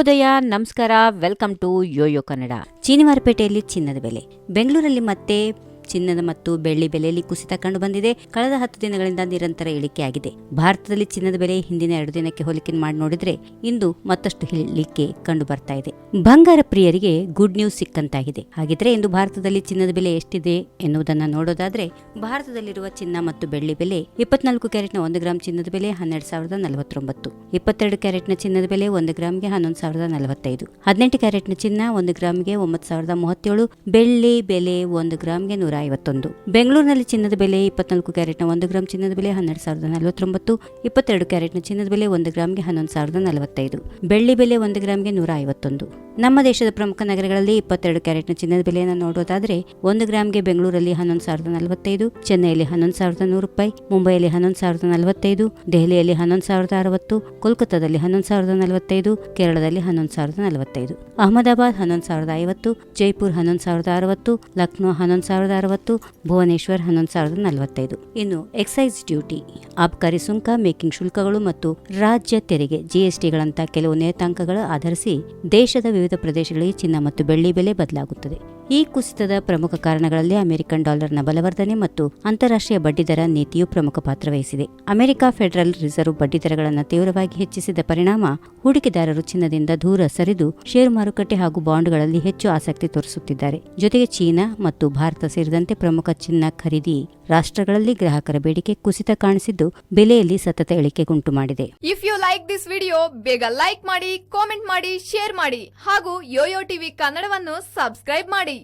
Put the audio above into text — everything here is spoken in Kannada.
ಉದಯ ನಮಸ್ಕಾರ ವೆಲ್ಕಮ್ ಟು ಯೋಯೋ ಕನ್ನಡ ಚೀನಿವಾರಪೇಟೆಯಲ್ಲಿ ಚಿನ್ನದ ಬೆಲೆ. ಬೆಂಗಳೂರಲ್ಲಿ ಮತ್ತೆ ಚಿನ್ನದ ಮತ್ತು ಬೆಳ್ಳಿ ಬೆಲೆಯಲ್ಲಿ ಕುಸಿತ ಕಂಡು ಬಂದಿದೆ ಕಳೆದ ಹತ್ತು ದಿನಗಳಿಂದ ನಿರಂತರ ಇಳಿಕೆಯಾಗಿದೆ. ಭಾರತದಲ್ಲಿ ಚಿನ್ನದ ಬೆಲೆ ಹಿಂದಿನ ಎರಡು ದಿನಕ್ಕೆ ಹೋಲಿಕೆ ಮಾಡಿ ನೋಡಿದ್ರೆ ಇಂದು ಮತ್ತಷ್ಟು ಇಳಿಕೆ ಕಂಡು ಬರ್ತಾ ಇದೆ. ಬಂಗಾರ ಪ್ರಿಯರಿಗೆ ಗುಡ್ ನ್ಯೂಸ್ ಸಿಕ್ಕಂತಾಗಿದೆ. ಹಾಗಿದ್ರೆ ಇಂದು ಭಾರತದಲ್ಲಿ ಚಿನ್ನದ ಬೆಲೆ ಎಷ್ಟಿದೆ ಎನ್ನುವುದನ್ನ ನೋಡೋದಾದ್ರೆ ಭಾರತದಲ್ಲಿರುವ ಚಿನ್ನ ಮತ್ತು ಬೆಳ್ಳಿ ಬೆಲೆ ಇಪ್ಪತ್ನಾಲ್ಕು ಕ್ಯಾರೆಟ್ನ ಒಂದು ಗ್ರಾಂ ಚಿನ್ನದ ಬೆಲೆ ಹನ್ನೆರಡು ಸಾವಿರದ ನಲವತ್ತೊಂಬತ್ತು. ಇಪ್ಪತ್ತೆರಡು ಕ್ಯಾರೆಟ್ನ ಚಿನ್ನದ ಬೆಲೆ ಒಂದು ಗ್ರಾಮ್ಗೆ ಹನ್ನೊಂದು ಸಾವಿರದ ನಲವತ್ತೈದು. ಹದಿನೆಂಟು ಕ್ಯಾರೆಟ್ನ ಚಿನ್ನ ಒಂದು ಗ್ರಾಮ್ಗೆ ಒಂಬತ್ತು ಸಾವಿರದ ಮೂವತ್ತೇಳು. ಬೆಳ್ಳಿ ಬೆಲೆ ಒಂದು ಗ್ರಾಮ್ಗೆ ನೂರ ಐವತ್ತೊಂದು ಬೆಂಗಳೂರಿನಲ್ಲಿ ಚಿನ್ನದ ಬೆಲೆ ಇಪ್ಪತ್ನಾಲ್ಕು ಕ್ಯಾರೆಟ್ನ ಒಂದು ಗ್ರಾಮ್ ಚಿನ್ನದ ಬೆಲೆ ಹನ್ನೆರಡು ಸಾವಿರದ ನಲವತ್ತೊಂಬತ್ತು ಇಪ್ಪತ್ತೆರಡು ಕ್ಯಾರೆಟ್ನ ಚಿನ್ನದ ಬೆಲೆ ಒಂದು ಗ್ರಾಮ್ಗೆ ಹನ್ನೊಂದು ಸಾವಿರದ ನಲವತ್ತೈದು ಬೆಳ್ಳಿ ಬೆಲೆ ಒಂದು ಗ್ರಾಮ್ಗೆ ನೂರ ಐವತ್ತೊಂದು ನಮ್ಮ ದೇಶದ ಪ್ರಮುಖ ನಗರಗಳಲ್ಲಿ ಇಪ್ಪತ್ತೆರಡು ಕ್ಯಾರೆಟ್ನ ಚಿನ್ನದ ಬೆಲೆಯನ್ನು ನೋಡೋದಾದ್ರೆ ಒಂದು ಗ್ರಾಮ್ಗೆ ಬೆಂಗಳೂರಲ್ಲಿ ಹನ್ನೊಂದು ಸಾವಿರದ ನಲವತ್ತೈದು ಚೆನ್ನೈಯಲ್ಲಿ ಹನ್ನೊಂದು ಸಾವಿರದ ನೂರು ರೂಪಾಯಿ ಮುಂಬೈಯಲ್ಲಿ ಹನ್ನೊಂದು ಸಾವಿರದ ನಲವತ್ತೈದು ದೆಹಲಿಯಲ್ಲಿ ಹನ್ನೊಂದು ಸಾವಿರದ ಅರವತ್ತು ಕೋಲ್ಕತ್ತಾದಲ್ಲಿ ಹನ್ನೊಂದು ಸಾವಿರದ ನಲವತ್ತೈದು ಕೇರಳದಲ್ಲಿ ಹನ್ನೊಂದು ಸಾವಿರದ ನಲವತ್ತೈದು ಅಹಮದಾಬಾದ್ ಹನ್ನೊಂದು ಸಾವಿರದ ಐವತ್ತು ಜೈಪುರ್ ಹನ್ನೊಂದು ಸಾವಿರದ ಅರವತ್ತು ಲಕ್ನೋ ಹನ್ನೊಂದು ಸಾವಿರದ ಅರವತ್ತು ಭುವನೇಶ್ವರ್ ಹನ್ನೊಂದು ಸಾವಿರದ ನಲವತ್ತೈದು. ಇನ್ನು ಎಕ್ಸೈಸ್ ಡ್ಯೂಟಿ ಆಬಕಾರಿ ಸುಂಕ, ಮೇಕಿಂಗ್ ಶುಲ್ಕಗಳು ಮತ್ತು ರಾಜ್ಯ ತೆರಿಗೆ ಜಿಎಸ್ಟಿಗಳಂತಹ ಕೆಲವು ನಿಯತಾಂಕಗಳ ಆಧರಿಸಿ ದೇಶದ ವಿವಿಧ ಪ್ರದೇಶಗಳಿಗೆ ಚಿನ್ನ ಮತ್ತು ಬೆಳ್ಳಿ ಬೆಲೆ ಬದಲಾಗುತ್ತದೆ. ಈ ಕುಸಿತದ ಪ್ರಮುಖ ಕಾರಣಗಳಲ್ಲಿ ಅಮೆರಿಕನ್ ಡಾಲರ್ನ ಬಲವರ್ಧನೆ ಮತ್ತು ಅಂತಾರಾಷ್ಟ್ರೀಯ ಬಡ್ಡಿದರ ನೀತಿಯು ಪ್ರಮುಖ ಪಾತ್ರ ವಹಿಸಿದೆ. ಅಮೆರಿಕ ಫೆಡರಲ್ ರಿಸರ್ವ್ ಬಡ್ಡಿದರಗಳನ್ನು ತೀವ್ರವಾಗಿ ಹೆಚ್ಚಿಸಿದ ಪರಿಣಾಮ ಹೂಡಿಕೆದಾರರು ಚಿನ್ನದಿಂದ ದೂರ ಸರಿದು ಷೇರು ಮಾರುಕಟ್ಟೆ ಹಾಗೂ ಬಾಂಡ್ಗಳಲ್ಲಿ ಹೆಚ್ಚು ಆಸಕ್ತಿ ತೋರಿಸುತ್ತಿದ್ದಾರೆ. ಜೊತೆಗೆ ಚೀನಾ ಮತ್ತು ಭಾರತ ಸೇರಿದಂತೆ ಪ್ರಮುಖ ಚಿನ್ನ ಖರೀದಿ ರಾಷ್ಟ್ರಗಳಲ್ಲಿ ಗ್ರಾಹಕರ ಬೇಡಿಕೆ ಕುಸಿತ ಕಾಣಿಸಿದ್ದು ಬೆಲೆಯಲ್ಲಿ ಸತತ ಇಳಿಕೆಗುಂಟು ಮಾಡಿದೆ. If you like this video ಬೇಗ ಲೈಕ್ ಮಾಡಿ ಕಾಮೆಂಟ್ ಮಾಡಿ ಶೇರ್ ಮಾಡಿ ಹಾಗೂ ಯೋಯೋ ಟಿವಿ ಕನ್ನಡವನ್ನು ಸಬ್ಸ್ಕ್ರೈಬ್ ಮಾಡಿ.